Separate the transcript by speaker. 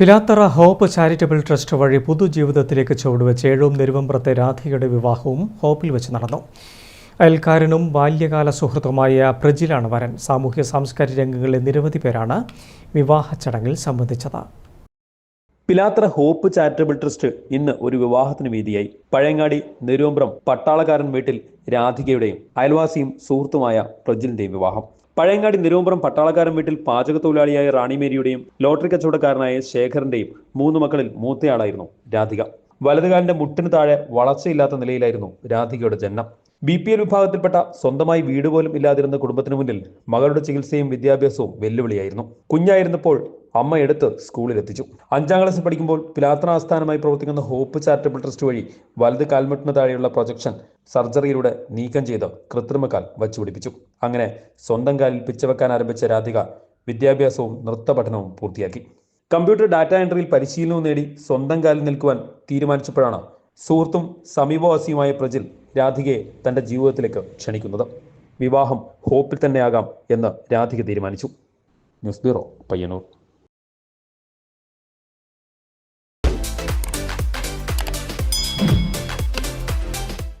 Speaker 1: Pilathara hope charitable trust വഴി പുതുജീവിതത്തിലേക്ക് ചുവടുവെച്ച് ഏഴോം നെരുവമ്പ്രത്തെ രാധികയുടെ വിവാഹവും ഹോപ്പിൽ വെച്ച് നടന്നു. അയൽക്കാരനും ബാല്യകാല സുഹൃത്തുമായ പ്രജിലാണ് വരൻ. സാമൂഹ്യ സാംസ്കാരിക രംഗങ്ങളിലെ നിരവധി പേരാണ് വിവാഹ ചടങ്ങിൽ സംബന്ധിച്ചത്.
Speaker 2: പിലാത്ര ഹോപ്പ് ചാരിറ്റബിൾ ട്രസ്റ്റ് ഇന്ന് ഒരു വിവാഹത്തിന് വേദിയായി. പഴയങ്ങാടി നെരുവമ്പ്രം പട്ടാളക്കാരൻ വീട്ടിൽ രാധികയുടെയും അയൽവാസിയും സുഹൃത്തുമായ പ്രജിലിന്റെയും വിവാഹം. പഴയങ്ങാടി നെരുവമ്പ്രം പട്ടാളക്കാരൻ വീട്ടിൽ പാചക തൊഴിലാളിയായ റാണി മേരിയുടെയും ലോട്ടറി കച്ചവടക്കാരനായ ശേഖറിന്റെയും മൂന്ന് മക്കളിൽ മൂത്തയാളായിരുന്നു രാധിക. വലതുകാലിന്റെ മുട്ടിന് താഴെ വളർച്ചയില്ലാത്ത നിലയിലായിരുന്നു രാധികയുടെ ജന്മം ബി പി എൽ വിഭാഗത്തിൽപ്പെട്ട സ്വന്തമായി വീട് പോലും ഇല്ലാതിരുന്ന കുടുംബത്തിന് മുന്നിൽ മകളുടെ ചികിത്സയും വിദ്യാഭ്യാസവും വെല്ലുവിളിയായിരുന്നു. കുഞ്ഞായിരുന്നപ്പോൾ അമ്മ എടുത്ത് സ്കൂളിലെത്തിച്ചു. അഞ്ചാം ക്ലാസ്സിൽ പഠിക്കുമ്പോൾ പിലാത്ര ആസ്ഥാനമായി പ്രവർത്തിക്കുന്ന ഹോപ്പ് ചാരിറ്റബിൾ ട്രസ്റ്റ് വഴി വലത് കാൽമുട്ടിന് താഴെയുള്ള പ്രൊജക്ഷൻ സർജറിയിലൂടെ നീക്കം ചെയ്ത് കൃത്രിമക്കാൽ വച്ചുപിടിപ്പിച്ചു. അങ്ങനെ സ്വന്തം കാലിൽ പിച്ചവെക്കാൻ ആരംഭിച്ച രാധിക വിദ്യാഭ്യാസവും നൃത്ത പഠനവും പൂർത്തിയാക്കി. കമ്പ്യൂട്ടർ ഡാറ്റ എൻട്രിയിൽ പരിശീലനവും നേടി സ്വന്തം കാലിൽ നിൽക്കുവാൻ തീരുമാനിച്ചപ്പോഴാണ് സുഹൃത്തും സമീപവാസിയുമായ പ്രജിൽ രാധികയെ തന്റെ ജീവിതത്തിലേക്ക് ക്ഷണിക്കുന്നത്. വിവാഹം ഹോപ്പിൽ തന്നെയാകാം എന്ന് രാധിക തീരുമാനിച്ചു. News bureau Payyanur.